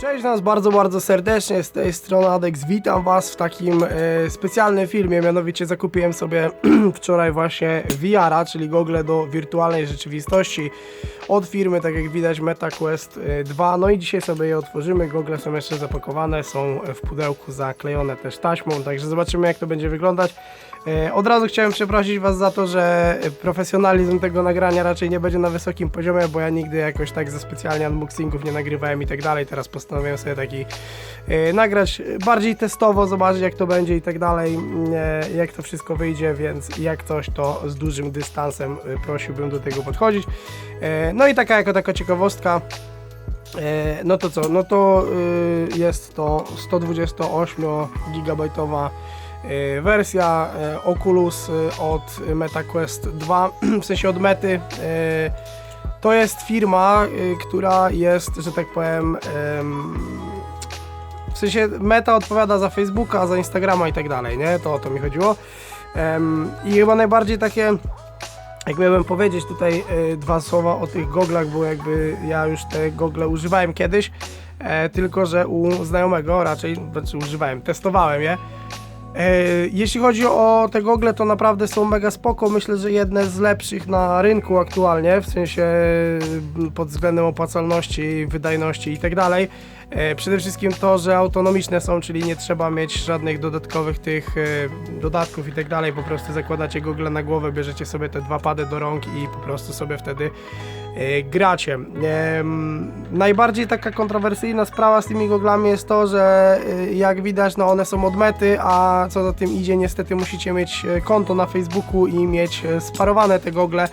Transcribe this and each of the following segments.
Cześć nas bardzo, bardzo serdecznie, z tej strony Adex, witam was w takim e, specjalnym filmie, mianowicie zakupiłem sobie wczoraj właśnie VR-a, czyli gogle do wirtualnej rzeczywistości od firmy, tak jak widać MetaQuest e, 2, no i dzisiaj sobie je otworzymy, gogle są jeszcze zapakowane, są w pudełku zaklejone też taśmą, także zobaczymy jak to będzie wyglądać. E, Od razu chciałem przeprosić Was za to, że profesjonalizm tego nagrania raczej nie będzie na wysokim poziomie, bo ja nigdy jakoś tak ze specjalnie unboxingów nie nagrywałem i tak dalej. Teraz postanowiłem sobie taki e, nagrać bardziej testowo, zobaczyć jak to będzie i tak dalej, e, jak to wszystko wyjdzie, więc jak coś to z dużym dystansem prosiłbym do tego podchodzić. No i taka jako taka ciekawostka. No to co? No to y, jest to 128 gigabajtowa wersja y, Oculus y, od MetaQuest 2, w sensie od Mety. To jest firma, która jest, że tak powiem, em, w sensie Meta odpowiada za Facebooka, za Instagrama i tak dalej, nie? To o to mi chodziło. I chyba najbardziej takie jak miałbym powiedzieć tutaj dwa słowa o tych goglach, bo jakby ja już te gogle używałem kiedyś, e, tylko że u znajomego raczej, znaczy używałem, testowałem je. E, jeśli chodzi o te gogle, to naprawdę są mega spoko. Myślę, że jedne z lepszych na rynku aktualnie, w sensie y, pod względem opłacalności, wydajności i tak. E, Przede wszystkim to, że autonomiczne są, czyli nie trzeba mieć żadnych dodatkowych tych e, dodatków i tak. Po prostu zakładacie gogle na głowę, bierzecie sobie te dwa pady do rąk i po prostu sobie wtedy e, gracie. Em, Najbardziej taka kontrowersyjna sprawa z tymi goglami jest to, że e, jak widać, no one są od mety, a co za tym idzie, niestety musicie mieć e, konto na Facebooku i mieć e, sparowane te gogle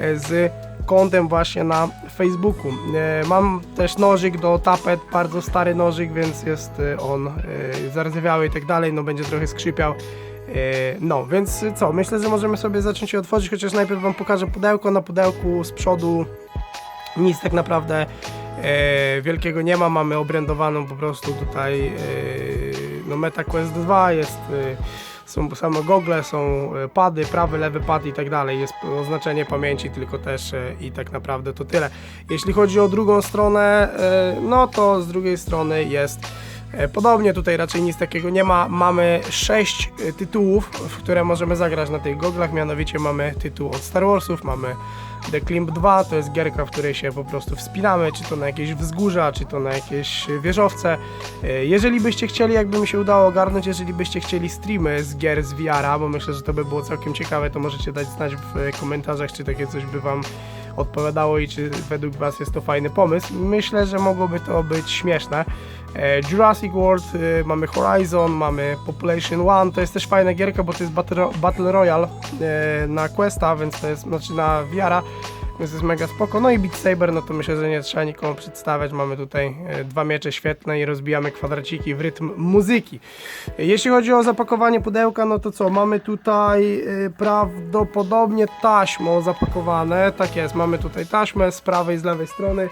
e, z kontem właśnie na Facebooku. E, Mam też nożyk do tapet, bardzo stary nożyk, więc jest e, on e, zardzewiały i tak dalej, no będzie trochę skrzypiał. E, No, więc co, myślę, że możemy sobie zacząć je otworzyć, chociaż najpierw Wam pokażę pudełko. Na pudełku z przodu nic tak naprawdę e, wielkiego nie ma, mamy obrędowaną po prostu tutaj e, no MetaQuest 2, jest są same gogle, są pady, prawy, lewy pad i tak dalej, jest oznaczenie pamięci tylko też i tak naprawdę to tyle. Jeśli chodzi o drugą stronę, no to z drugiej strony jest Podobnie tutaj raczej nic takiego nie ma. Mamy 6 tytułów, w które możemy zagrać na tych goglach. Mianowicie mamy tytuł od Star Warsów, mamy The Climb 2, to jest gierka, w której się po prostu wspinamy, czy to na jakieś wzgórza, czy to na jakieś wieżowce. E, Jeżeli byście chcieli, jakby mi się udało ogarnąć, jeżeli byście chcieli streamy z gier z VR-a, bo myślę, że to by było całkiem ciekawe, to możecie dać znać w komentarzach, czy takie coś by Wam odpowiadało i czy według Was jest to fajny pomysł. Myślę, że mogłoby to być śmieszne. E, Jurassic World, e, mamy Horizon, mamy Population One, to jest też fajna gierka, bo to jest Battle, Ro- Battle Royale e, na Questa, więc to jest, znaczy na VR-a, więc jest mega spoko. No i Beat Saber, no to myślę, że nie trzeba nikomu przedstawiać, mamy tutaj dwa miecze świetne i rozbijamy kwadraciki w rytm muzyki. Jeśli chodzi o zapakowanie pudełka, no to co, mamy tutaj prawdopodobnie taśmą zapakowane, tak jest, mamy tutaj taśmę z prawej i z lewej strony,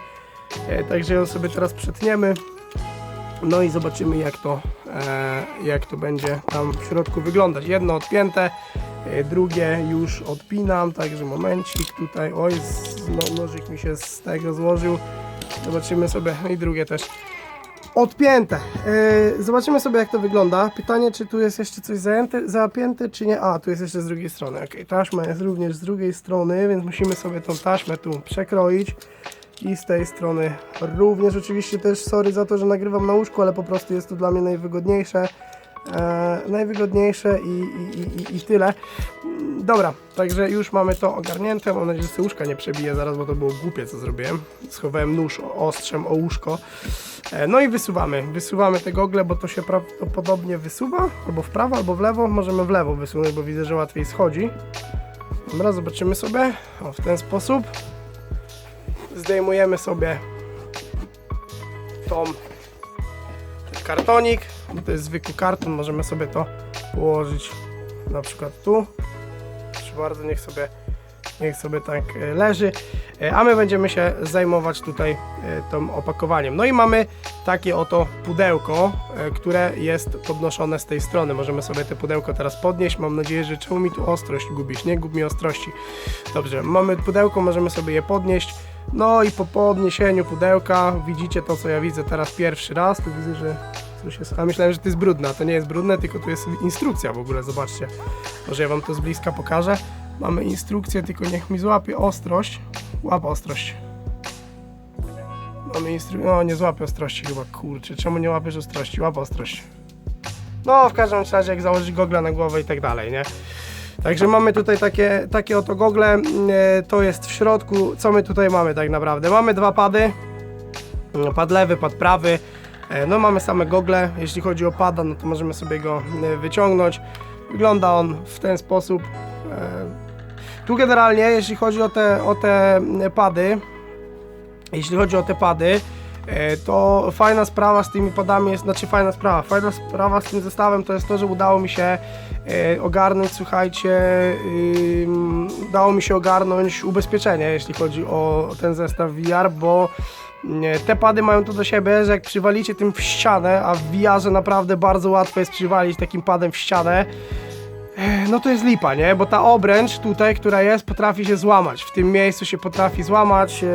także ją sobie teraz przetniemy. No i zobaczymy jak to, e, jak to będzie tam w środku wyglądać. Jedno odpięte, e, drugie już odpinam, także momencik tutaj, oj, no, nożyk mi się z tego złożył. Zobaczymy sobie, no i drugie też odpięte. E, zobaczymy sobie jak to wygląda. Pytanie, czy tu jest jeszcze coś zajęte, zapięte, czy nie? A, tu jest jeszcze z drugiej strony. Ok, taśma jest również z drugiej strony, więc musimy sobie tą taśmę tu przekroić. I z tej strony również oczywiście też sorry za to, że nagrywam na łóżku, ale po prostu jest to dla mnie najwygodniejsze. E, najwygodniejsze i, i, i, i tyle. Dobra, także już mamy to ogarnięte. Mam nadzieję, że sobie łóżka nie przebije zaraz, bo to było głupie co zrobiłem. Schowałem nóż ostrzem o łóżko. E, no i wysuwamy. Wysuwamy te gogle, bo to się prawdopodobnie wysuwa. Albo w prawo, albo w lewo. Możemy w lewo wysunąć, bo widzę, że łatwiej schodzi. Dobra, zobaczymy sobie. O, w ten sposób zdejmujemy sobie tą kartonik, bo to jest zwykły karton, możemy sobie to położyć na przykład tu. Proszę bardzo, niech sobie, niech sobie tak e, leży. E, A my będziemy się zajmować tutaj e, tym opakowaniem. No i mamy takie oto pudełko, które jest podnoszone z tej strony. Możemy sobie te pudełko teraz podnieść. Mam nadzieję, że czemu mi tu ostrość gubisz? Nie gub mi ostrości. Dobrze, mamy pudełko, możemy sobie je podnieść. No i po podniesieniu pudełka widzicie to, co ja widzę teraz pierwszy raz. Tu widzę, że coś jest. A myślałem, że to jest brudne, a to nie jest brudne, tylko tu jest instrukcja w ogóle. Zobaczcie. Może ja wam to z bliska pokażę. Mamy instrukcję, tylko niech mi złapie ostrość. Łap ostrość. Mamy instrukcję. No, nie złapie ostrości chyba, kurczę. Czemu nie łapiesz ostrości? Łap ostrość. No, w każdym razie, jak założyć gogla na głowę i tak dalej, nie? Także mamy tutaj takie, takie oto gogle, e, to jest w środku, co my tutaj mamy tak naprawdę? Mamy dwa pady, e, pad lewy, pad prawy, E, no mamy same gogle, jeśli chodzi o pada, no to możemy sobie go e, wyciągnąć. Wygląda on w ten sposób. Tu generalnie, jeśli chodzi o te, o te pady, jeśli chodzi o te pady, to fajna sprawa z tymi padami jest, znaczy fajna sprawa, fajna sprawa z tym zestawem to jest to, że udało mi się e, ogarnąć, słuchajcie, udało mi się ogarnąć ubezpieczenie, jeśli chodzi o ten zestaw VR, bo nie, te pady mają to do siebie, że jak przywalicie tym w ścianę, a w VR-ze naprawdę bardzo łatwo jest przywalić takim padem w ścianę, e, no to jest lipa, nie? Bo ta obręcz tutaj, która jest, potrafi się złamać. W tym miejscu się potrafi złamać e,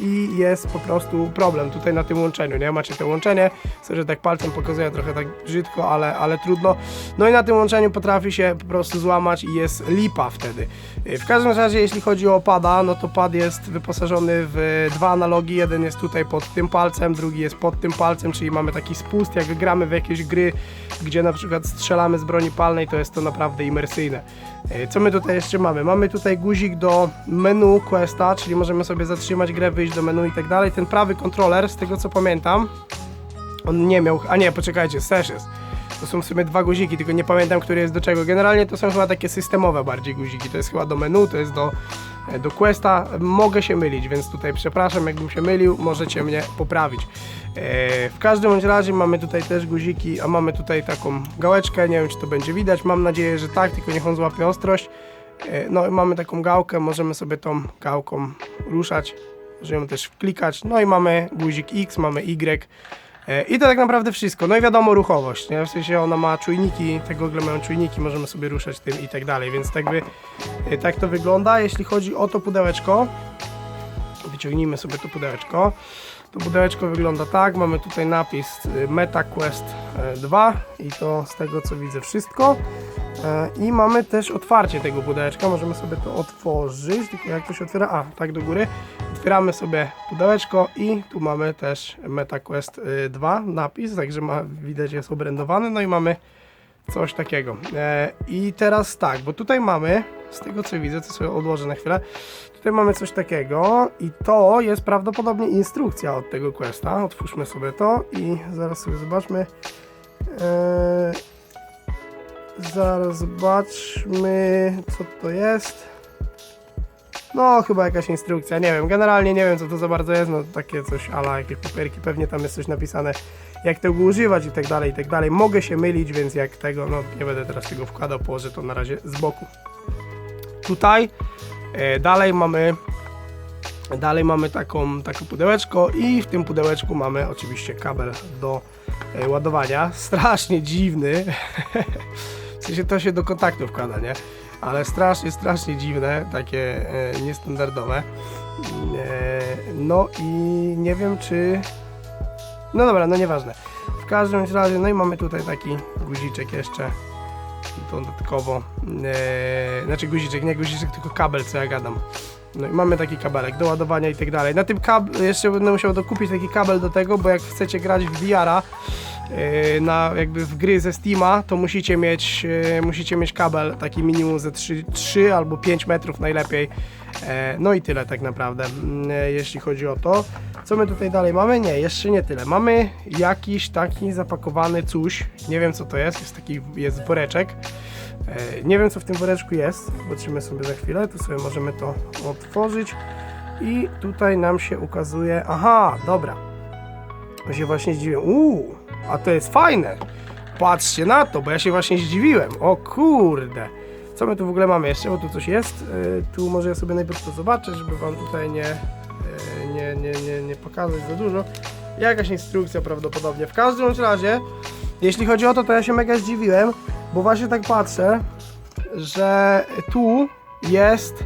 i jest po prostu problem tutaj na tym łączeniu, nie? Macie to łączenie, sorry, że tak palcem pokazuję trochę tak brzydko, ale, ale trudno. No i na tym łączeniu potrafi się po prostu złamać i jest lipa wtedy. E, W każdym razie, jeśli chodzi o pada, no to pad jest wyposażony w dwa analogi. Jeden jest tutaj pod tym palcem, drugi jest pod tym palcem, czyli mamy taki spust, jak gramy w jakieś gry, gdzie na przykład strzelamy z broni palnej, to jest to naprawdę imersyjne. E, Co my tutaj jeszcze mamy? Mamy tutaj guzik do menu Questa, czyli możemy sobie zatrzymać grę, wyjść do menu i tak dalej. Ten prawy kontroler, z tego co pamiętam, on nie miał, a nie, poczekajcie, jest. To są w sumie dwa guziki, tylko nie pamiętam, który jest do czego. Generalnie to są chyba takie systemowe bardziej guziki. To jest chyba do menu, to jest do, e, do Questa. Mogę się mylić, więc tutaj przepraszam, jakbym się mylił, możecie mnie poprawić. E, w każdym bądź razie mamy tutaj też guziki, a mamy tutaj taką gałeczkę, nie wiem czy to będzie widać, mam nadzieję, że tak, tylko niech on złapie ostrość. E, no i mamy taką gałkę, możemy sobie tą gałką ruszać, możemy też klikać, no i mamy guzik X, mamy Y. E, I to tak naprawdę wszystko. No i wiadomo ruchowość, nie? W sensie ona ma czujniki, te gogle mają czujniki, możemy sobie ruszać tym i tak dalej, więc tak, by, e, tak to wygląda. Jeśli chodzi o to pudełeczko, wyciągnijmy sobie to pudełeczko. To pudełeczko wygląda tak, mamy tutaj napis y, MetaQuest e, 2 i to z tego co widzę wszystko. E, I mamy też otwarcie tego pudełeczka, możemy sobie to otworzyć, tylko jak to się otwiera, a tak do góry. Otwieramy sobie pudełeczko i tu mamy też MetaQuest y, 2 napis, także ma, widać jest obrędowany, no i mamy coś takiego. E, I teraz tak, bo tutaj mamy, z tego co widzę, to sobie odłożę na chwilę, tutaj mamy coś takiego i to jest prawdopodobnie instrukcja od tego questa. Otwórzmy sobie to i zaraz sobie zobaczmy. E, zaraz zobaczmy, co to jest. No, chyba jakaś instrukcja, nie wiem, generalnie nie wiem co to za bardzo jest, no takie coś ala jakieś papierki, pewnie tam jest coś napisane jak tego używać i tak dalej, i tak dalej. Mogę się mylić, więc jak tego, no nie będę teraz tego wkładał, położę to na razie z boku. Tutaj e, dalej mamy dalej mamy taką, taką pudełeczko i w tym pudełeczku mamy oczywiście kabel do e, ładowania. Strasznie dziwny. sensie to się do kontaktu wkłada, nie? Ale strasznie, strasznie dziwne, takie e, niestandardowe. E, no i nie wiem czy no dobra, no nieważne. W każdym razie, no i mamy tutaj taki guziczek jeszcze dodatkowo. Eee, znaczy guziczek, nie guziczek, tylko kabel, co ja gadam. No i mamy taki kabelek do ładowania i tak dalej. Na tym kabel, jeszcze będę musiał dokupić taki kabel do tego, bo jak chcecie grać w VR-a, e, na jakby w gry ze Steama, to musicie mieć, e, musicie mieć kabel taki minimum ze 3, 3 albo 5 metrów najlepiej. E, No i tyle tak naprawdę, mm, e, jeśli chodzi o to. Co my tutaj dalej mamy? Nie, jeszcze nie tyle. Mamy jakiś taki zapakowany coś, nie wiem co to jest, jest taki, jest woreczek. E, Nie wiem co w tym woreczku jest, zobaczymy sobie za chwilę, tu sobie możemy to otworzyć i tutaj nam się ukazuje, aha, dobra, ja się właśnie zdziwiłem, uuu, a to jest fajne, patrzcie na to, bo ja się właśnie zdziwiłem, o kurde. Co my tu w ogóle mamy jeszcze? Bo tu coś jest. E, Tu może ja sobie najpierw to zobaczę, żeby wam tutaj nie, e, nie, nie, nie, nie pokazać za dużo. Jakaś instrukcja prawdopodobnie. W każdym razie, jeśli chodzi o to, to ja się mega zdziwiłem, bo właśnie tak patrzę, że tu jest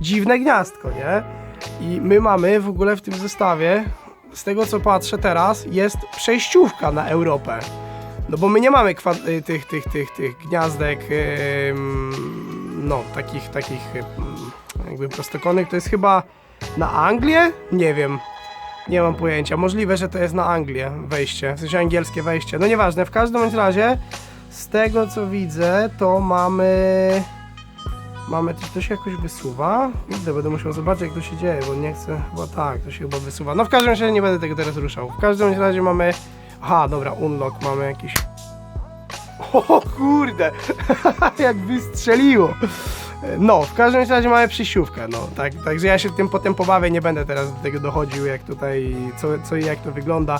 dziwne gniazdko, nie? I my mamy w ogóle w tym zestawie, z tego co patrzę teraz, jest przejściówka na Europę. No bo my nie mamy y, tych, tych, tych, tych gniazdek, no takich, takich jakby prostokątnych. To jest chyba na Anglię? Nie wiem. Nie mam pojęcia. Możliwe, że to jest na Anglię wejście, w sensie angielskie wejście. No nieważne, w każdym razie z tego co widzę, to mamy. Mamy, to, to się jakoś wysuwa? Widzę, będę musiał zobaczyć jak to się dzieje, bo nie chcę, bo tak, to się chyba wysuwa. No w każdym razie nie będę tego teraz ruszał. W każdym razie mamy, aha, dobra, unlock, mamy jakiś... O kurde, jak wystrzeliło. No, w każdym razie mamy przysiówkę, no, tak, także ja się tym potem pobawię, nie będę teraz do tego dochodził, jak tutaj, co, co i jak to wygląda,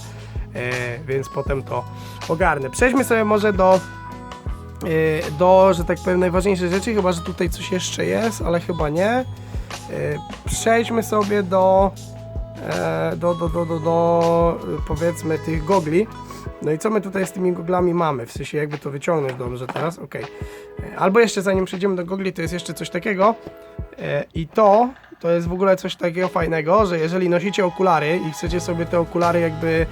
e, więc potem to ogarnę. Przejdźmy sobie może do do, że tak powiem, najważniejszych rzeczy, chyba, że tutaj coś jeszcze jest, ale chyba nie. E, Przejdźmy sobie do, e, do, do, do, do, do e, powiedzmy tych gogli. No i co my tutaj z tymi goglami mamy? W sensie jakby to wyciągnąć dobrze teraz, ok. Albo jeszcze zanim przejdziemy do gogli, to jest jeszcze coś takiego e, i to, to jest w ogóle coś takiego fajnego, że jeżeli nosicie okulary i chcecie sobie te okulary jakby e,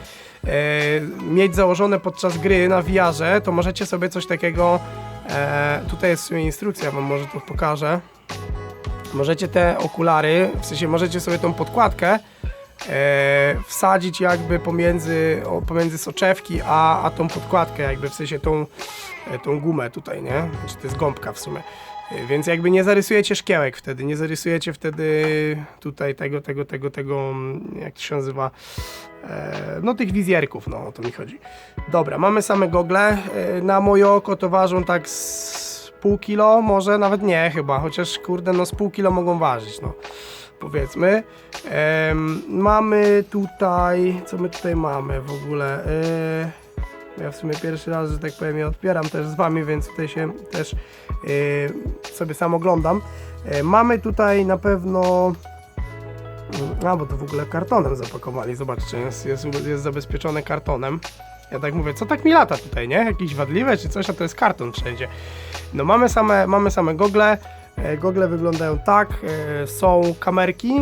mieć założone podczas gry na VR-ze, to możecie sobie coś takiego, e, tutaj jest w sumie instrukcja, wam może to pokażę. Możecie te okulary, w sensie możecie sobie tą podkładkę e, wsadzić jakby pomiędzy, o, pomiędzy soczewki, a, a tą podkładkę jakby, w sensie tą, e, tą gumę tutaj, nie? Czy to jest gąbka w sumie. E, Więc jakby nie zarysujecie szkiełek wtedy, nie zarysujecie wtedy tutaj tego, tego, tego, tego, mm, jak to się nazywa, e, no tych wizjerków, no o to mi chodzi. Dobra, mamy same gogle, e, na moje oko to ważą tak z pół kilo, może nawet nie chyba, chociaż kurde no z pół kilo mogą ważyć, no powiedzmy. Mamy tutaj, co my tutaj mamy w ogóle? Ja w sumie pierwszy raz, że tak powiem, je odbieram też z wami, więc tutaj się też e, sobie sam oglądam. E, mamy tutaj na pewno. A, bo to w ogóle kartonem zapakowali. Zobaczcie, jest, jest, jest zabezpieczone kartonem. Ja tak mówię, co tak mi lata tutaj, nie? Jakieś wadliwe czy coś, a to jest karton wszędzie. No mamy same, mamy same gogle. E, Gogle wyglądają tak, są kamerki,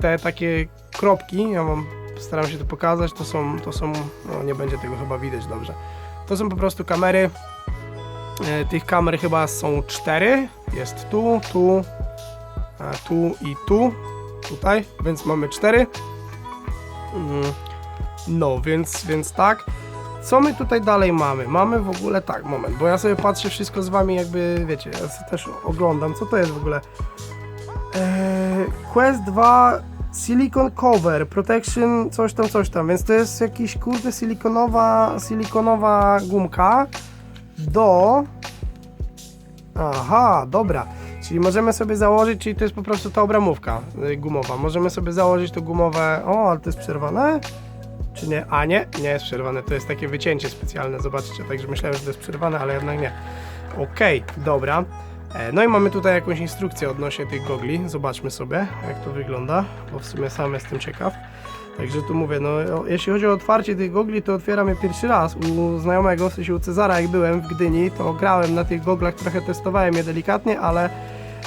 te takie kropki, ja wam staram się to pokazać, to są, to są, no nie będzie tego chyba widać dobrze. To są po prostu kamery, e, tych kamer chyba są cztery, jest tu, tu, tu i tu, tutaj, więc mamy cztery. Mm, No, więc, więc tak. Co my tutaj dalej mamy? Mamy w ogóle tak, moment, bo ja sobie patrzę wszystko z wami jakby, wiecie, ja też oglądam, co to jest w ogóle? Eee, Quest 2 Silicon Cover Protection coś tam, coś tam, więc to jest jakiś kurde silikonowa, silikonowa gumka do... Aha, dobra. Czyli możemy sobie założyć, czyli to jest po prostu ta obramówka y, gumowa. Możemy sobie założyć to gumowe... O, ale to jest przerwane? Czy nie? A nie, nie jest przerwane. To jest takie wycięcie specjalne, zobaczcie. Także myślałem, że to jest przerwane, ale jednak nie. Okej, dobra. E, No i mamy tutaj jakąś instrukcję odnośnie tych gogli. Zobaczmy sobie, jak to wygląda, bo w sumie sam jestem ciekaw. Także tu mówię, no jeśli chodzi o otwarcie tych gogli, to otwieram je pierwszy raz u znajomego, w sensie u Cezara, jak byłem w Gdyni, to grałem na tych goglach, trochę testowałem je delikatnie, ale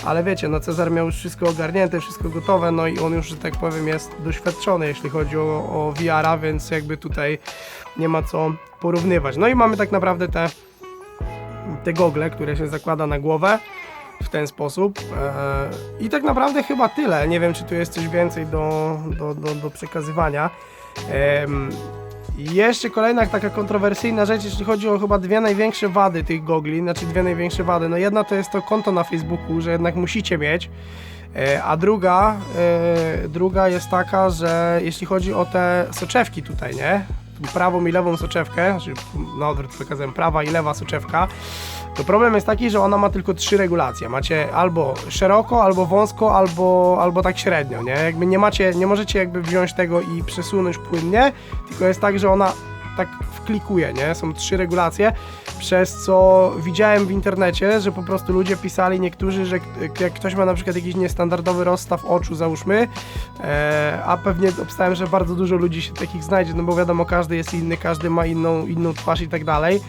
ale wiecie, no Cezar miał już wszystko ogarnięte, wszystko gotowe, no i on już, że tak powiem, jest doświadczony, jeśli chodzi o, o VR-a, więc jakby tutaj nie ma co porównywać. No i mamy tak naprawdę te, te gogle, które się zakłada na głowę w ten sposób. Eee, I tak naprawdę chyba tyle. Nie wiem, czy tu jest coś więcej do, do, do, do przekazywania. I jeszcze kolejna taka kontrowersyjna rzecz, jeśli chodzi o chyba dwie największe wady tych gogli, znaczy dwie największe wady. No jedna to jest to konto na Facebooku, że jednak musicie mieć, e, a druga, e, druga jest taka, że jeśli chodzi o te soczewki tutaj, nie? Prawą i lewą soczewkę, znaczy na odwrót pokazałem prawa i lewa soczewka, to problem jest taki, że ona ma tylko trzy regulacje. Macie albo szeroko, albo wąsko, albo, albo tak średnio, nie? Jakby nie macie, nie możecie jakby wziąć tego i przesunąć płynnie, tylko jest tak, że ona tak wklikuje, nie? Są trzy regulacje, przez co widziałem w internecie, że po prostu ludzie pisali niektórzy, że jak ktoś ma na przykład jakiś niestandardowy rozstaw oczu, załóżmy, e, a pewnie obstałem, że bardzo dużo ludzi się takich znajdzie, no bo wiadomo, każdy jest inny, każdy ma inną, inną twarz i tak dalej,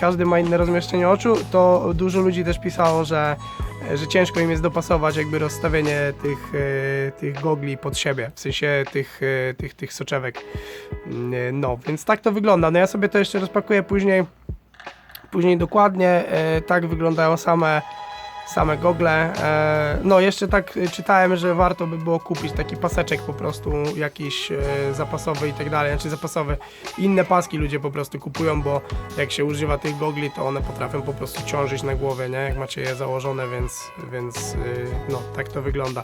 każdy ma inne rozmieszczenie oczu, to dużo ludzi też pisało, że że ciężko im jest dopasować jakby rozstawienie tych, e, tych gogli pod siebie, w sensie tych, e, tych, tych soczewek. Mm, No, więc tak to wygląda. No ja sobie to jeszcze rozpakuję później, później dokładnie. E, Tak wyglądają same same gogle. E, no, jeszcze tak czytałem, że warto by było kupić taki paseczek po prostu jakiś e, zapasowy i tak dalej, znaczy zapasowy. Inne paski ludzie po prostu kupują, bo jak się używa tych gogli, to one potrafią po prostu ciążyć na głowie, nie? Jak macie je założone, więc, więc no, tak to wygląda.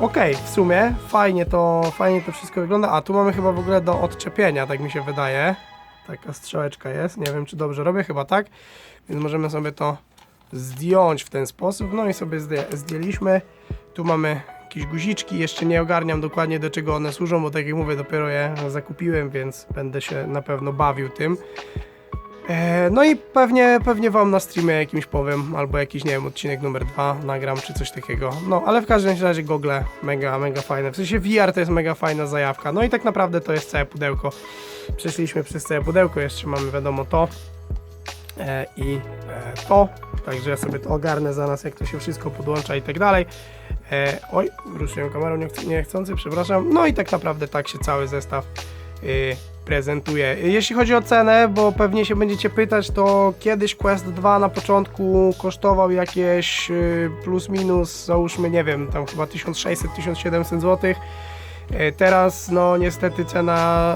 Okej, w sumie fajnie to, fajnie to wszystko wygląda. A tu mamy chyba w ogóle do odczepienia, tak mi się wydaje. Taka strzałeczka jest, nie wiem czy dobrze robię, chyba tak. Więc możemy sobie to zdjąć w ten sposób. No i sobie zdję, zdjęliśmy. Tu mamy jakieś guziczki, jeszcze nie ogarniam dokładnie do czego one służą, bo tak jak mówię, dopiero je zakupiłem, więc będę się na pewno bawił tym. E, no i pewnie, pewnie wam na streamie jakimś powiem, albo jakiś, nie wiem, odcinek numer dwa nagram, czy coś takiego. No, ale w każdym razie gogle mega, mega fajne. W sensie VR to jest mega fajna zajawka. No i tak naprawdę to jest całe pudełko. Przeszliśmy przez całe pudełko, jeszcze mamy wiadomo to e, i e, to. Także ja sobie to ogarnę za nas, jak to się wszystko podłącza i tak dalej. E, oj, ruszyłem kamerą niechc- niechcący, przepraszam. No i tak naprawdę tak się cały zestaw y, prezentuje. Jeśli chodzi o cenę, bo pewnie się będziecie pytać, to kiedyś Quest 2 na początku kosztował jakieś y, plus minus, załóżmy, nie wiem, tam chyba 1600-1700 zł. E, Teraz, no niestety cena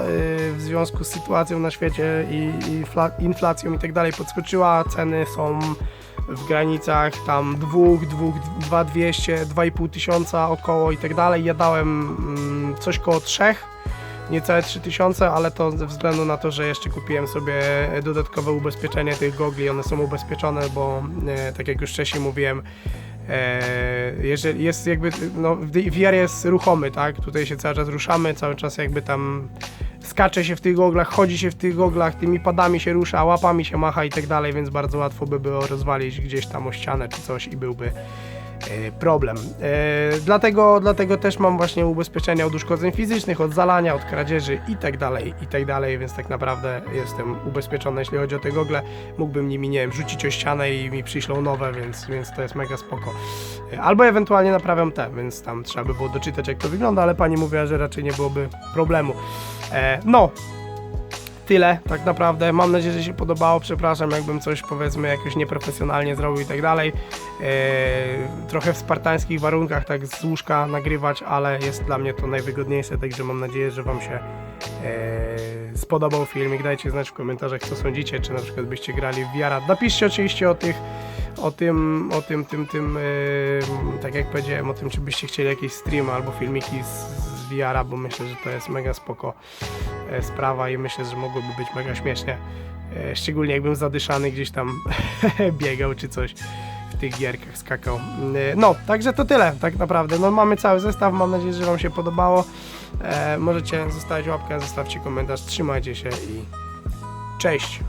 y, w związku z sytuacją na świecie i, i fla- inflacją i tak dalej podskoczyła. Ceny są w granicach tam 2, 2, 2 200, 2,5 tysiąca około i tak dalej. Ja dałem mm, coś koło 3, niecałe 3000, ale to ze względu na to, że jeszcze kupiłem sobie dodatkowe ubezpieczenie tych gogli. One są ubezpieczone, bo e, tak jak już wcześniej mówiłem, E, jeżeli jest jakby, no VR jest ruchomy, tak? Tutaj się cały czas ruszamy, cały czas jakby tam skacze się w tych goglach, chodzi się w tych goglach, tymi padami się rusza, łapami się macha i tak dalej, więc bardzo łatwo by było rozwalić gdzieś tam o ścianę czy coś i byłby e, problem. E, dlatego, dlatego też mam właśnie ubezpieczenia od uszkodzeń fizycznych, od zalania, od kradzieży i tak dalej, i tak więc tak naprawdę jestem ubezpieczony, jeśli chodzi o te gogle. Mógłbym nimi, nie wiem, rzucić o ścianę i mi przyślą nowe, więc, więc to jest mega spoko. E, Albo ewentualnie naprawiam te, więc tam trzeba by było doczytać jak to wygląda, ale pani mówiła, że raczej nie byłoby problemu. E, no, tyle tak naprawdę. Mam nadzieję, że się podobało. Przepraszam, jakbym coś powiedzmy jakoś nieprofesjonalnie zrobił i tak dalej. E, trochę w spartańskich warunkach, tak z łóżka nagrywać, ale jest dla mnie to najwygodniejsze, także mam nadzieję, że Wam się e, spodobał filmik. Dajcie znać w komentarzach, co sądzicie, czy na przykład byście grali w VR. Napiszcie oczywiście o tych o tym, o tym, tym, tym, yy, tak jak powiedziałem, o tym, czy byście chcieli jakieś streamy albo filmiki z, z VR-a, bo myślę, że to jest mega spoko sprawa i myślę, że mogłoby być mega śmiesznie. E, szczególnie jakbym zadyszany gdzieś tam biegał czy coś w tych gierkach skakał. E, no, także to tyle tak naprawdę. No mamy cały zestaw, mam nadzieję, że Wam się podobało. E, możecie zostawić łapkę, zostawcie komentarz, trzymajcie się i cześć!